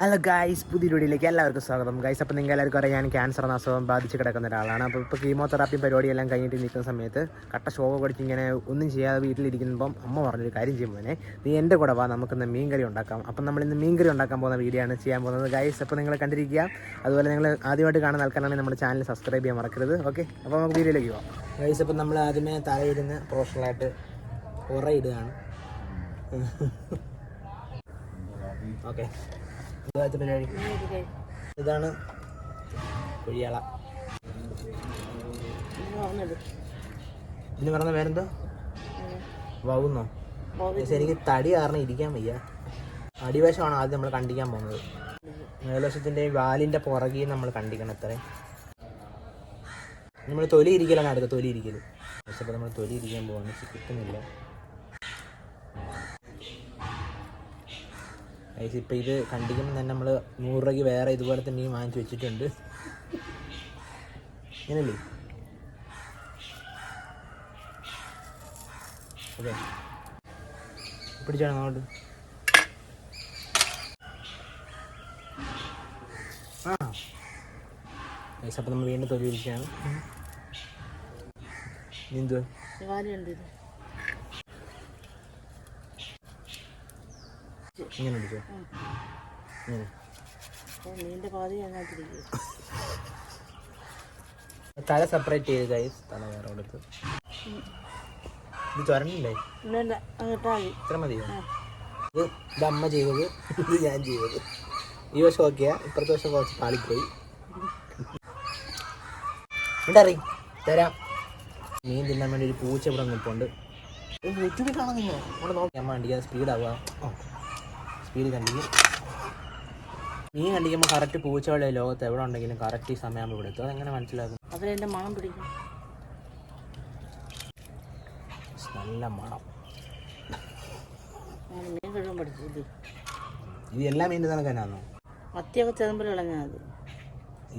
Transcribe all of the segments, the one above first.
Hello guys പുതിയ വീഡിയോയിലേക്ക് എല്ലാവർക്കും സ്വാഗതം. ഗൈസ് അപ്പോൾ നിങ്ങൾ എല്ലാവർക്കും അറിയാം ഞാൻ ക്യാൻസർ എന്ന അസുഖം ബാധിച്ച് കിടക്കുന്ന ഒരാളാണ്. അപ്പോൾ ഇപ്പോൾ കീമോതെറാപ്പി പരിപാടിയെല്ലാം കഴിഞ്ഞിട്ട് നിൽക്കുന്ന സമയത്ത് കട്ട ഷോക്ക് കുടിച്ച് ഇങ്ങനെ ഒന്നും ചെയ്യാതെ വീട്ടിലിരിക്കുമ്പം അമ്മ പറഞ്ഞൊരു കാര്യം ചെയ്യുമ്പോഴേ നീ എന്റെ കൂടെ വാ നമുക്കിന്ന് മീൻ കറി ഉണ്ടാക്കാം. അപ്പം നമ്മൾ ഇന്ന് മീൻകറി ഉണ്ടാക്കാൻ പോകുന്ന വീഡിയോ ആണ് ചെയ്യാൻ പോകുന്നത്. ഗൈസ് അപ്പോൾ നിങ്ങൾ കണ്ടിരിക്കുക. അതുപോലെ നിങ്ങൾ ആദ്യമായിട്ട് കാണുന്ന ആൾക്കാരാണെങ്കിൽ നമ്മുടെ ചാനൽ സബ്സ്ക്രൈബ് ചെയ്യാൻ മറക്കരുത്. ഓക്കെ അപ്പോൾ നമുക്ക് വീഡിയോയിലേക്ക് പോകാം ഗൈസ് അപ്പോൾ നമ്മൾ ആദ്യമേ തലയിടുന്ന പ്രൊഫഷണലായിട്ട് ഉറയിടുകയാണ്. ഓക്കെ ഇതാദ്യത്തെ പരിപാടി. ഇതാണ് കുഴിയാള. ഇതിന് പറഞ്ഞ പേരെന്തോ? വൗന്നോ? ശരിക്ക് തടി കാരണം ഇരിക്കാൻ വയ്യ. അടിവശമാണ് ആദ്യം നമ്മൾ കണ്ടിക്കാൻ പോകുന്നത്. മേൽവശത്തിന്റെ വാലിന്റെ പുറകെ നമ്മൾ കണ്ടിക്കണം അത്രേ നമ്മൾ തൊലി ഇരിക്കലാണ് അടുത്ത തൊലി ഇരിക്കൽ പക്ഷെ നമ്മൾ തൊലി ഇരിക്കാൻ പോവാണ്. കിട്ടുന്നില്ല. ഗൈസ് ഇപ്പം ഇത് കണ്ടിക്കുമ്പോൾ തന്നെ നമ്മൾ നൂറ് രൂപയ്ക്ക് വേറെ ഇതുപോലത്തെ മീൻ വാങ്ങിച്ച് വെച്ചിട്ടുണ്ട്. ഇങ്ങനല്ലേ? ഓക്കെ പിടിച്ചാണ് അങ്ങോട്ട്. ആ. ഐസ് അപ്പം നമ്മൾ വീണ്ടും തൊലി വിളിക്കുകയാണ് എന്തുവാ ഇങ്ങനെ പിടിച്ചോ ഇങ്ങനെ. നീന്റെ പാതി അതിനകത്തിരിക്കും തല സെപ്പറേറ്റ് ചെയ്ത് ഗൈസ് തല വേറെ കൊടുത്ത് ഇത് മതി ഇത്ര മതിയോ? ഇത് ഇത് അമ്മ ചെയ്തത്. ഇത് ഞാൻ ചെയ്തത്. ഈ വശം ഓക്കെയാ ഇപ്പുറത്തെ വശം കുറച്ച് പാളിപ്പോയി. ഉണ്ടറി തരാം. മീൻ തിന്നാൻ വേണ്ടി ഒരു പൂച്ച ഇവിടെ നിൽപ്പുണ്ട്. യൂട്യൂബിൽ കാണാൻ നിങ്ങൾ അവിടെ നോക്കി. അമ്മ സ്പീഡാവുക സ്പീഡ് കണ്ടിക്കും മീൻ കണ്ടിക്കുമ്പോൾ കറക്റ്റ് പൂച്ചകളെ ലോകത്ത് എവിടെ ഉണ്ടെങ്കിലും കറക്റ്റ് ഈ സമയമാകുമ്പോൾ ഇവിടെ എത്തും. അതെങ്ങനെ മനസ്സിലാക്കും അതിലെന്റെ മണം പിടിക്കും. നല്ല മണം. മീൻ കഴുകാൻ പഠിച്ചില്ലേ ഇത്. എല്ലാ മീനിന്റെ തന്നെ തന്നെയാണോ മത്തിയൊക്കെ ചെതുമ്പൽ കളഞ്ഞാൽ മതി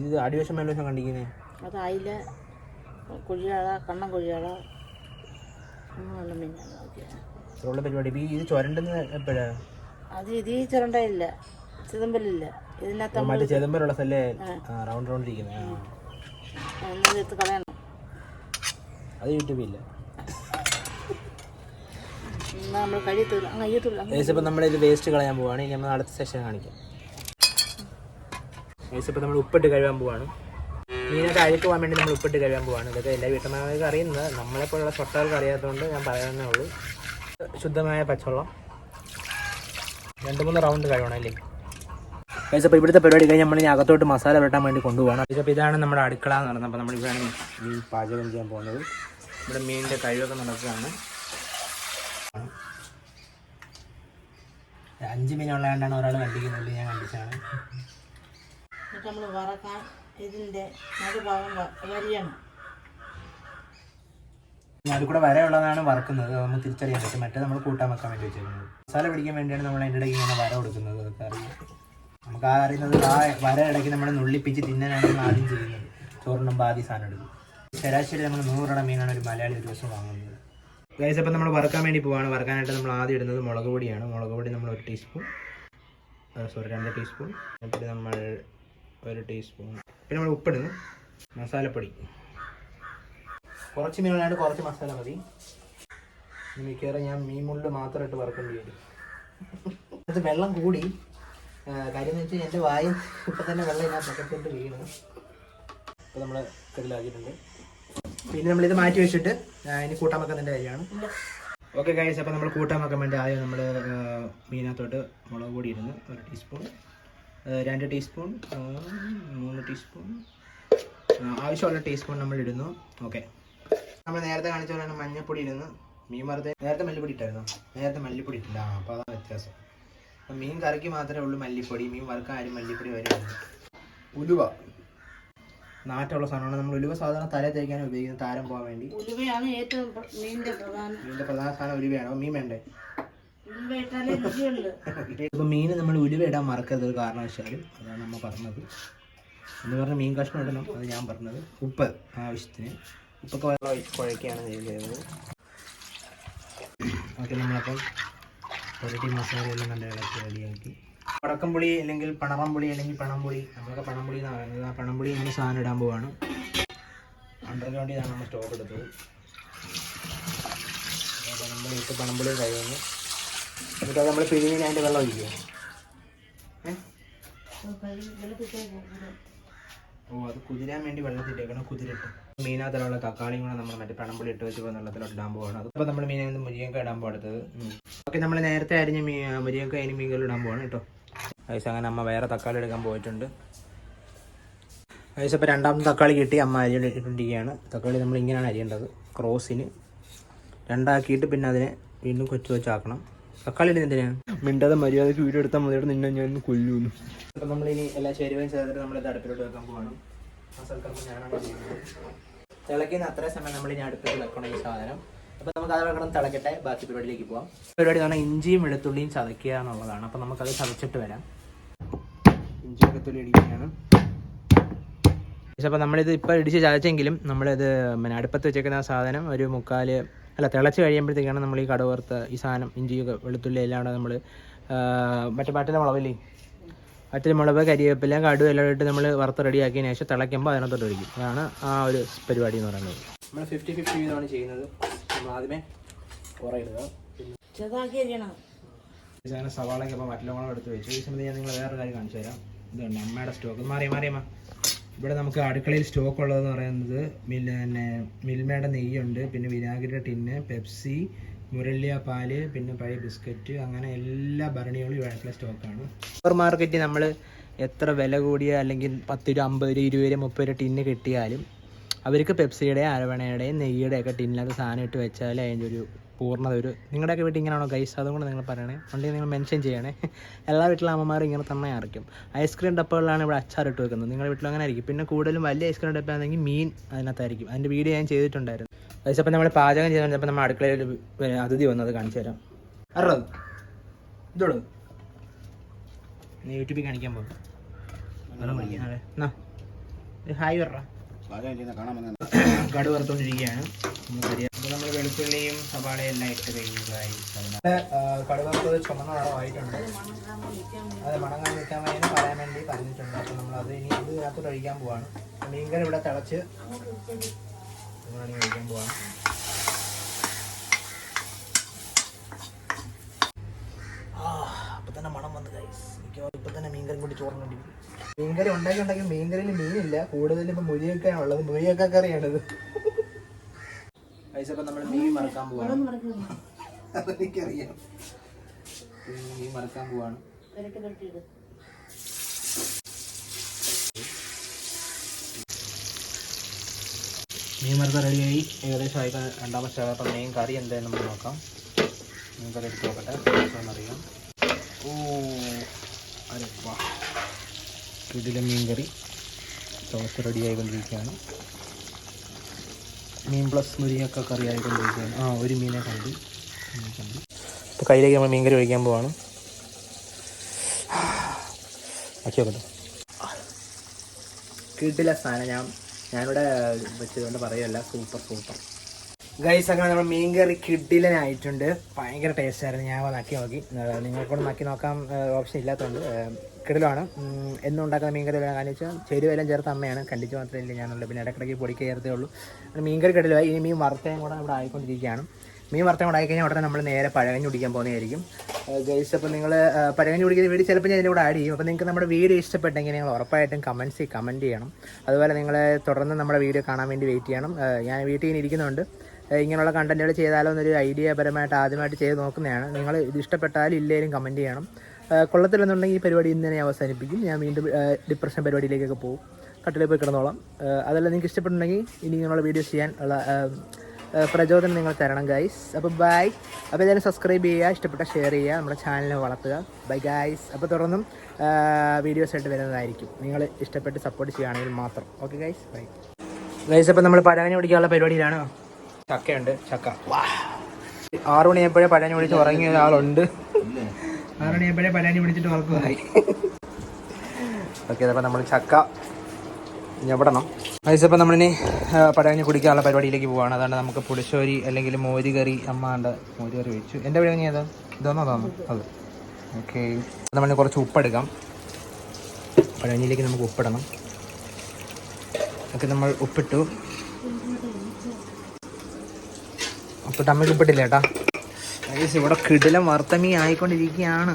ഇത് അടിവശം മേൽവശം കണ്ടിക്കുന്നേ അത് അയില കുഴിയാള കണ്ണം കുഴിയാള. അങ്ങനെയുള്ള മീനാണ്. പരിപാടി. ഇത് ചുരണ്ടെന്ന് എപ്പോഴാ? അത് ഇത് ഈ ചുരണ്ടയില്ല ചെതുമ്പലില്ല. ഇതിനകത്ത് നമ്മൾ മറ്റേ ചെതമ്പലുള്ള സ്ഥലേ റൗണ്ട് റൗണ്ട് ഇരിക്കുന്നത് എന്നത് എടുത്ത് കളയണം. അത് നമ്മൾ വേസ്റ്റ് കളയാൻ പോവാണ്. ഇനി നമ്മൾ അടുത്ത സെഷൻ കാണിക്കാം. ഇപ്പം നമ്മൾ ഉപ്പിട്ട് കഴുകാൻ പോവാണ്. മീനൊക്കെ അഴുക്ക് പോകാൻ വേണ്ടി നമ്മൾ ഉപ്പിട്ട് കഴുകാൻ പോവാണ്. ഇതൊക്കെ എല്ലാ വീട്ടമ്മമാർക്ക് അറിയുന്നത്. നമ്മളെപ്പോലുള്ള തൊട്ടവർക്ക് അറിയാത്തതുകൊണ്ട് ഞാൻ പറയാനേ ഉള്ളൂ. ശുദ്ധമായ പച്ചവെള്ളം. രണ്ട് മൂന്ന് റൗണ്ട് കഴിയണം അല്ലേ അപ്പോൾ ഇവിടുത്തെ പരിപാടി കഴിഞ്ഞ് നമ്മൾ ഇനി അകത്തോട്ട് മസാല വെട്ടാൻ വേണ്ടി കൊണ്ടുപോകണം അപ്പോൾ ഇതാണ് നമ്മുടെ അടുക്കള എന്ന് പറയുന്നത്. അപ്പോൾ നമ്മൾ ഈ മീൻ പാചകം ചെയ്യാൻ പോകുന്നത്. ഇവിടെ മീനിന്റെ കഴിവൊക്കെ നടക്കുകയാണ്. അഞ്ച് മീനുള്ളതുകൊണ്ടാണ് ഒരാൾ കണ്ടിരിക്കുന്നത്. ഞാൻ കണ്ടിച്ചാണ് നമ്മൾ വറക്കാൻ ഇതിന്റെ നടുഭാഗം വരിയണം. അതിൽ കൂടെ വരയുള്ളതാണ് വറക്കുന്നത്. നമുക്ക് തിരിച്ചറിയാൻ പറ്റും. മറ്റേ നമ്മൾ കൂട്ടാൻ വെക്കാൻ വേണ്ടി വെച്ചിരിക്കുന്നത് മസാല പിടിക്കാൻ വേണ്ടിയാണ് നമ്മൾ അതിന്റെ ഇടയ്ക്ക് ഇങ്ങനെ വര കൊടുക്കുന്നത്. അറിയാം. നമുക്ക് ആ അറിയുന്നത് ആ വര ഇടയ്ക്ക് നമ്മൾ നുള്ളിപ്പിച്ച് തിന്നാനാണ് നമ്മൾ ആദ്യം ചെയ്യുന്നത്. ചോറിനും ബാധി സാധനം എടുക്കും. ശരാശരി നമ്മൾ നൂറെണ്ണം മീനാണ് ഒരു മലയാളി ഒരു ദിവസം വാങ്ങുന്നത്. ഗൈസ് അപ്പം നമ്മൾ വറക്കാൻ വേണ്ടി പോവാണ്. വറക്കാനായിട്ട് നമ്മൾ ആദ്യം ഇടുന്നത് മുളക് പൊടിയാണ്. മുളക് പൊടി നമ്മൾ ഒരു ടീസ്പൂൺ സോറി രണ്ട് ടീസ്പൂൺ പിന്നെ നമ്മൾ ഒരു ടീസ്പൂൺ പിന്നെ നമ്മൾ ഉപ്പിടുന്നു. മസാലപ്പൊടി. കുറച്ച് മീനുകളായിട്ട് കുറച്ച് മസാല മതി. മിക്കവാറും ഞാൻ മീൻ മുള്ളിൽ മാത്രമായിട്ട് വറക്കേണ്ടി വരും. അത് വെള്ളം കൂടി. കാര്യം എന്ന് വെച്ചാൽ എന്റെ വായി ഇപ്പം തന്നെ വെള്ളം ഞാൻ പക്കത്തോട്ട് വീണ്. ഇപ്പം നമ്മൾ കതിലാക്കിയിട്ടുണ്ട് പിന്നെ നമ്മളിത് മാറ്റി വെച്ചിട്ട് ഇനി കൂട്ടാൻ വെക്കുന്നതിന്റെ കാര്യമാണ്. ഓക്കെ കഴിച്ച് അപ്പം നമ്മൾ കൂട്ടാൻ വെക്കാൻ വേണ്ടി ആദ്യം നമ്മൾ മീനകത്തോട്ട് മുളക് പൊടി ഇരുന്ന് ഒരു ടീസ്പൂൺ രണ്ട് ടീസ്പൂൺ മൂന്ന് ടീസ്പൂൺ ആവശ്യമുള്ള ടീസ്പൂൺ നമ്മൾ ഇടുന്നു. ഓക്കെ. നമ്മൾ നേരത്തെ കാണിച്ച പോലെ തന്നെ മഞ്ഞപ്പൊടി ഇരുന്ന് മീൻ വറുത്ത നേരത്തെ മല്ലിപ്പൊടി ഇട്ടായിരുന്നു? നേരത്തെ മല്ലിപ്പൊടി ഇട്ടില്ല. അപ്പൊ അപ്പോൾ അതാണ് വ്യത്യാസം. അപ്പം മീൻ കറിക്ക് മാത്രമേ ഉള്ളൂ മല്ലിപ്പൊടി. മീൻ വറുക്കാൻ ആരും മല്ലിപ്പൊടി വരെ ഉലുവ. നാറ്റുള്ള സാധനമാണ്. നമ്മൾ ഉലുവ സാധാരണ തല തേക്കാൻ ഉപയോഗിക്കുന്നത് താരം പോകാൻ വേണ്ടി. ഉലുവയാണ് ഏറ്റവും മീനിന്റെ പ്രധാനം. സാധനം ഉലുവയാണ്. മീൻ വേണ്ടേ? ഇപ്പൊ മീൻ നമ്മൾ ഉലുവ ഇടാൻ മറക്കരുത് ഒരു കാരണവശാലും. അതാണ് നമ്മൾ പറഞ്ഞത്. എന്ന് പറഞ്ഞ മീൻ കഷ്ണം ഇടണം. അത് ഞാൻ പറഞ്ഞത്. ഉപ്പ് ആവശ്യത്തിന്. ഉപ്പൊക്കെ വെള്ളം കുഴക്കുകയാണ് ചെയ്യുന്നത് ഓക്കെ നമ്മളപ്പം പുരട്ടി മസാലയെല്ലാം നല്ല ഇളക്കി റെഡിയാക്കി വടക്കംപുളി അല്ലെങ്കിൽ പണറംപുളി അല്ലെങ്കിൽ പണംപുളി നമ്മളൊക്കെ പണംപുളി എന്നാണ് പറയുന്നത്. ആ പണംപുളി ഇങ്ങനെ സാധനം ഇടാൻ പോവാണ്. അണ്ടർഗ്രൗണ്ടിലാണ് നമ്മൾ സ്റ്റോക്ക് എടുത്തത്. പണംപുളി ഇട്ട് പണംപുളി കഴിയുന്നു എന്നിട്ട് അത് നമ്മൾ പിഴിഞ്ഞ് അതിന്റെ വെള്ളം ഒഴിക്കുക ഓ അത് കുതിരാൻ വേണ്ടി വെള്ളത്തിട്ടേക്കണം കുതിരിട്ട്. മീനകത്തുള്ള തക്കാളിയും കൂടെ നമ്മൾ മറ്റേ പണമ്പുളി ഇട്ട് വെച്ച് വെള്ളത്തിലോട്ട് ഇടാൻ പോവാണ് അപ്പോൾ നമ്മൾ മീനിൽ നിന്ന് ഇടാൻ പോടുത്തത് ഓക്കെ നമ്മൾ നേരത്തെ അരിഞ്ഞ മീ മുരിയൊക്കെ അതിന് മീനുകൾ ഇടാൻ പോവാണ് കേട്ടോ. വയസ്സ് അങ്ങനെ അമ്മ വേറെ തക്കാളി എടുക്കാൻ പോയിട്ടുണ്ട്. വയസ്സ് ഇപ്പോൾ രണ്ടാമത്തെ തക്കാളി കിട്ടി അമ്മ അരി ഇട്ടിട്ടിരിക്കുകയാണ് തക്കാളി നമ്മൾ ഇങ്ങനെയാണ് അരിയേണ്ടത് ക്രോസിന്. രണ്ടാക്കിയിട്ട് പിന്നെ അതിനെ വീണ്ടും കൊച്ചു വെച്ചാക്കണം തക്കാളി എന്തിനാണ് മിണ്ടാതെ മര്യാദയ്ക്ക് വീഡിയോ എടുത്താൽ മതിയോടെ നിന്നെ ഞാൻ കൊല്ലുന്നു. അപ്പം നമ്മളിനി എല്ലാ ചേരുവയും ചേർത്തിട്ട് നമ്മൾ അടുപ്പിലോട്ട് വെക്കാൻ പോവാണ് അത്ര സമയം നമ്മൾ ഇനി അടുപ്പിൽ വെക്കണം ഈ സാധനം. അപ്പോൾ നമുക്ക് അത് വെക്കണം തിളക്കട്ടെ. ബാക്കി പരിപാടിയിലേക്ക് പോവാം. പരിപാടി എന്ന് പറഞ്ഞാൽ ഇഞ്ചിയും വെളുത്തുള്ളിയും ചതയ്ക്കുക എന്നുള്ളതാണ്. അപ്പൊ നമുക്കത് ചതച്ചിട്ട് വരാം. ഇഞ്ചി വെളുത്തുള്ളി ഇടിക്കുകയാണ് അപ്പോൾ നമ്മളിത് ഇപ്പോൾ ഇടിച്ച് ചതച്ചെങ്കിലും നമ്മളിത് പിന്നെ അടുപ്പത്ത് വെച്ചേക്കുന്ന ആ സാധനം ഒരു മുക്കാൽ അല്ല തിളച്ച് കഴിയുമ്പോഴത്തേക്കാണ് നമ്മൾ ഈ കടുവറുത്ത ഈ സാധനം ഇഞ്ചിയൊക്കെ വെളുത്തുള്ളി എല്ലാം കൂടെ നമ്മൾ മറ്റേ മറ്റേ മുളകില്ലേ? മറ്റേ മുളക് കരിവേപ്പില കടുവ എല്ലാം ഇട്ട് നമ്മൾ വറുത്ത് റെഡിയാക്കിയതിന് ശേഷം തിളയ്ക്കുമ്പോൾ അതിനകത്തോട്ട് ഒഴിക്കും. അതാണ് ആ ഒരു പരിപാടി എന്ന് പറയുന്നത്. നമ്മൾ ഫിഫ്റ്റി ഫിഫ്റ്റി വീതമാണ് ചെയ്യുന്നത്. നമ്മൾ ആദ്യമേ കുറേ ഇടുക. അരിയണം. അങ്ങനെ സവാളയൊക്കെ അപ്പോൾ മറ്റെല്ലാം എടുത്ത് വെച്ചു ഈ സമയത്ത് ഞാൻ നിങ്ങൾ വേറൊരു കാര്യം കാണിച്ചു തരാം. ഇതുണ്ട് അമ്മയുടെ സ്റ്റോക്ക്. മാറിയ മാറിയമ്മ ഇവിടെ നമുക്ക് അടുക്കളയിൽ സ്റ്റോക്ക് ഉള്ളതെന്ന് പറയുന്നത് മിൽ പിന്നെ മിൽമയുടെ നെയ്യുണ്ട് പിന്നെ വിനാഗിരിയുടെ ടിന്ന് പെപ്സി മുരള്ളിയ പാൽ പിന്നെ പഴയ ബിസ്ക്കറ്റ് അങ്ങനെ എല്ലാ ഭരണികളും ഇവിടെ സ്റ്റോക്കാണ്. സൂപ്പർ മാർക്കറ്റിൽ നമ്മൾ എത്ര വില കൂടിയ അല്ലെങ്കിൽ പത്ത് രൂപ അമ്പത് രൂപ ഇരുപത് രൂപ മുപ്പത് രൂപ ടിന്ന് കിട്ടിയാലും അവർക്ക് പെപ്സിയുടെയും അരവണയുടെയും നെയ്യുടെയൊക്കെ ടിന്നിനകത്ത് സാധനം ഇട്ട് വെച്ചാൽ അതിന്റെ ഒരു പൂർണത ഒരു നിങ്ങളുടെയൊക്കെ വീട്ടിൽ ഇങ്ങനെയാണോ ഗൈസ് അതുകൊണ്ട് നിങ്ങൾ പറയണേ. ഉണ്ടെങ്കിൽ നിങ്ങൾ മെൻഷൻ ചെയ്യണേ. എല്ലാ വീട്ടിലെ അമ്മമാർ ഇങ്ങനെ തന്നെ ആയിരിക്കും. ഐസ്ക്രീം ഡപ്പകളിലാണ് ഇവിടെ അച്ചാർ ഇട്ട് വെക്കുന്നത്. നിങ്ങളുടെ വീട്ടിലും അങ്ങനെ ആയിരിക്കും. പിന്നെ കൂടുതലും വലിയ ഐസ്ക്രീം ഡപ്പ ആണെങ്കിൽ മീൻ അതിനകത്തായിരിക്കും. അതിന്റെ വീഡിയോ ഞാൻ ചെയ്തിട്ടുണ്ടായിരുന്നു. ഗൈസ് അപ്പം നമ്മൾ പാചകം ചെയ്തുകൊണ്ടപ്പോൾ നമ്മൾ അടുക്കളയിൽ ഒരു പിന്നെ അതിഥി വന്നത് കാണിച്ചു തരാം. അറുപത് ഇതോളൂ നീ യൂട്യൂബിൽ കാണിക്കാൻ പോകും ഹായ് പറ. കടു വറുത്തോണ്ടിരിക്കുകയാണ് അപ്പോൾ നമ്മൾ വെളുത്തുള്ളിയും സവാളയും എല്ലാം ഇട്ട് കഴിഞ്ഞതായി. കടു വറുത്തത് ചുമന്ന നിറമായിട്ടുണ്ട് അത് മണങ്ങാൻ നിൽക്കാൻ വേണ്ടി പറയാൻ വേണ്ടി പറഞ്ഞിട്ടുണ്ട്. അപ്പോൾ നമ്മൾ അത് ഇനി ഇത് ഇതിനകത്തോട്ട് ഒഴിക്കാൻ പോവാണ്. മീൻകറി ഇവിടെ തിളച്ച് മണം മീൻകറി കൂടി മീൻകറി ഉണ്ടാക്കി ഉണ്ടാക്കി മീൻകറിയിൽ മീനില്ല കൂടുതലും ഇപ്പൊ മുരിയൊക്കെയാണ് ഉള്ളത് മുരിയൊക്കെ അപ്പൊ നമ്മൾ മീൻ മറക്കാൻ പോവാണ് അതെനിക്കറിയാം മീൻ മറക്കാൻ പോവാണ് പെരട്ടി പെരട്ടിയിട് മീൻ വറുത്ത റെഡിയായി. ഏകദേശം ആയി. രണ്ടാമത്തെ അപ്പം മീൻ കറി എന്തായാലും നമുക്ക് നോക്കാം. മീൻ കറി എടുത്ത് നോക്കട്ടെ. എന്നറിയാം ഓ അരെ വാ ഇതിലെ മീൻ കറി ടോസ് റെഡി ആയിക്കൊണ്ടിരിക്കുകയാണ് മീൻ പ്ലസ് മുരിങ്ങൊക്കെ കറി ആയിക്കൊണ്ടിരിക്കുകയാണ്. ആ ഒരു മീനെ കണ്ടു. ഇപ്പോൾ കയ്യിലേക്ക് നമ്മൾ മീൻ കറി ഒഴിക്കാൻ പോവാണ്. ആക്കി നോക്കട്ടെ കിട്ടില്ല സാധനം. ഞാൻ ഞാനിവിടെ വെച്ചതുകൊണ്ട് പറയല്ല. Super super. ഗൈസ് അങ്ങനെ നമ്മൾ മീൻ കറി കിഡിലനായിട്ടുണ്ട്. ഭയങ്കര ടേസ്റ്റ് ആയിരുന്നു. ഞാൻ നക്കി നോക്കി. നിങ്ങൾക്കൊന്ന് നക്കി നോക്കാൻ ഓപ്ഷൻ ഇല്ലാത്തതുകൊണ്ട് കിടിലാണ് എന്നും ഉണ്ടാക്കുന്ന മീൻ കറി കാരണം വെച്ചാൽ ചേരുവെല്ലാം ചേർത്ത് അമ്മയാണ്. കണ്ടിച്ച് മാത്രമേ ഞാനുള്ളൂ പിന്നെ ഇടയ്ക്കിടയ്ക്ക് പൊടിക്ക് ചേർത്തേ ഉള്ളൂ മീൻകറി കിടലായി ഇനി മീൻ വറുത്തേയും കൂടെ ഇവിടെ ആയിക്കൊണ്ടിരിക്കുകയാണ്. മീൻ വറുത്തം കൂടെ ഉടനെ നമ്മൾ നേരെ പഴകഞ്ഞ് കുടിക്കാൻ പോകുന്നതായിരിക്കും. ഗൈസ് അപ്പോൾ നിങ്ങൾ പഴകഞ്ഞ് കുടിക്കുന്ന വീഡിയോ ചിലപ്പോൾ ഞാൻ ഇതിന്റെ കൂടെ ആഡ് ചെയ്യും. അപ്പോൾ നിങ്ങൾക്ക് നമ്മുടെ വീഡിയോ ഇഷ്ടപ്പെട്ടെങ്കിൽ നിങ്ങൾ ഉറപ്പായിട്ടും കമന്റ്സ് കമന്റ് ചെയ്യണം. അതുപോലെ നിങ്ങൾ തുടർന്ന് നമ്മുടെ വീഡിയോ കാണാൻ വേണ്ടി വെയിറ്റ് ചെയ്യണം. ഞാൻ വീട്ടിൽ ഇങ്ങനെ ഇരിക്കുന്നുണ്ട്. ഇങ്ങനെയുള്ള കണ്ടന്റുകൾ ചെയ്താലോ എന്നൊരു ഐഡിയ പരമായിട്ട് ആദ്യമായിട്ട് ചെയ്ത് നോക്കുന്നതാണ്. നിങ്ങൾ ഇത് ഇഷ്ടപ്പെട്ടാലും ഇല്ലെങ്കിലും കമന്റ് ചെയ്യണം. കൊള്ളത്തില്ലെന്നുണ്ടെങ്കിൽ ഈ പരിപാടി ഇന്ന് തന്നെ അവസാനിപ്പിക്കും. ഞാൻ വീണ്ടും ഡിപ്രഷൻ പരിപാടിയിലേക്കൊക്കെ പോകും. കട്ടിലേ പോയി കിടന്നോളാം. അതെല്ലാം നിങ്ങൾക്ക് ഇഷ്ടപ്പെട്ടുണ്ടെങ്കിൽ ഇനി ഇങ്ങനെയുള്ള വീഡിയോസ് ചെയ്യാൻ ഉള്ള പ്രചോദനം നിങ്ങൾ തരണം ഗൈസ് അപ്പോൾ ബൈ അപ്പോൾ ഏതായാലും സബ്സ്ക്രൈബ് ചെയ്യുക ഇഷ്ടപ്പെട്ട ഷെയർ ചെയ്യുക നമ്മുടെ ചാനലിനെ വളർത്തുക. ബൈ ഗൈസ് അപ്പോൾ തുടർന്നും വീഡിയോസ് ആയിട്ട് വരുന്നതായിരിക്കും. നിങ്ങൾ ഇഷ്ടപ്പെട്ട് സപ്പോർട്ട് ചെയ്യുകയാണെങ്കിൽ മാത്രം. ഓക്കെ ഗൈസ് ബൈ ഗൈസ് അപ്പോൾ നമ്മൾ പഴവനെ പിടിക്കാനുള്ള പരിപാടിയിലാണ്? ചക്കയുണ്ട് ചക്ക. ആറു മണിയായപ്പോഴേ പഴനി പിടിച്ച് ഉറങ്ങിയ ഒരാളുണ്ട് ആറു മണിയായപ്പോഴേ പഴനി പിടിച്ചിട്ട് ഉറക്കുമായി. ഓക്കെ അതപ്പോൾ നമ്മൾ ചക്ക. ഞെവിടണം അപ്പോൾ നമ്മളിനി പഴനി കുടിക്കാനുള്ള പരിപാടിയിലേക്ക് പോവാണ്. അതാണ് നമുക്ക് പുളിശ്ശേരി അല്ലെങ്കിൽ മോര് കറി അമ്മാണ്ട് മോര് കറി വെച്ചു. എന്റെ പരിപാടി ഏതാ? ഇതൊന്നോ തോന്നുന്നു. അത്. ഓക്കെ. നമ്മൾ കുറച്ച് ഉപ്പെടുക്കാം. പഴഞ്ഞിലേക്ക് നമുക്ക് ഉപ്പിടണം. ഓക്കെ നമ്മൾ ഉപ്പിട്ടു. ഉപ്പിട്ട് അമ്മയ്ക്ക് ഉപ്പിട്ടില്ല ചേട്ടാ ഇവിടെ കിടിലം വറുത്തമീ ആയിക്കൊണ്ടിരിക്കുകയാണ്.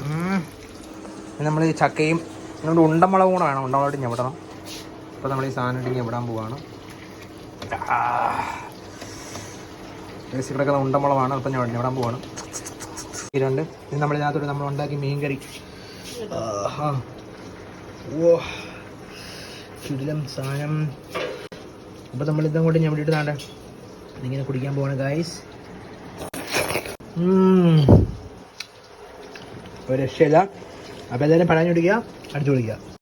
നമ്മൾ ചക്കയും നമ്മുടെ ഉണ്ടമുളകും കൂടെ വേണം. ഉണ്ടമുളക് ഞവിടണം അപ്പോൾ നമ്മൾ ഈ സാധനം ഇടുങ്ങി ഞവിടാൻ പോവാണ്? Guys, ഇവിടെയൊക്കെ ഉണ്ടമുളകാണ്. അപ്പം ഞാൻ ഞവിടാൻ പോവാണ്? ഇതുണ്ട് ഇത് നമ്മൾ ഇതിനകത്തോട്ട് നമ്മൾ ഉണ്ടാക്കി മീൻ കറി. ഓ. കിടിലം സാധനം. അപ്പോൾ നമ്മൾ ഇതും കൊണ്ട് ഞാൻ വിട്ടിട്ട് താണ്ടെ ഇതിങ്ങനെ കുടിക്കാൻ പോവാണ് ഗായ്സ് ഒരു രക്ഷയില്ല. അപ്പോൾ എല്ലാവരും പഴഞ്ഞു കുടിക്കുക. അടിച്ചു കുടിക്കുക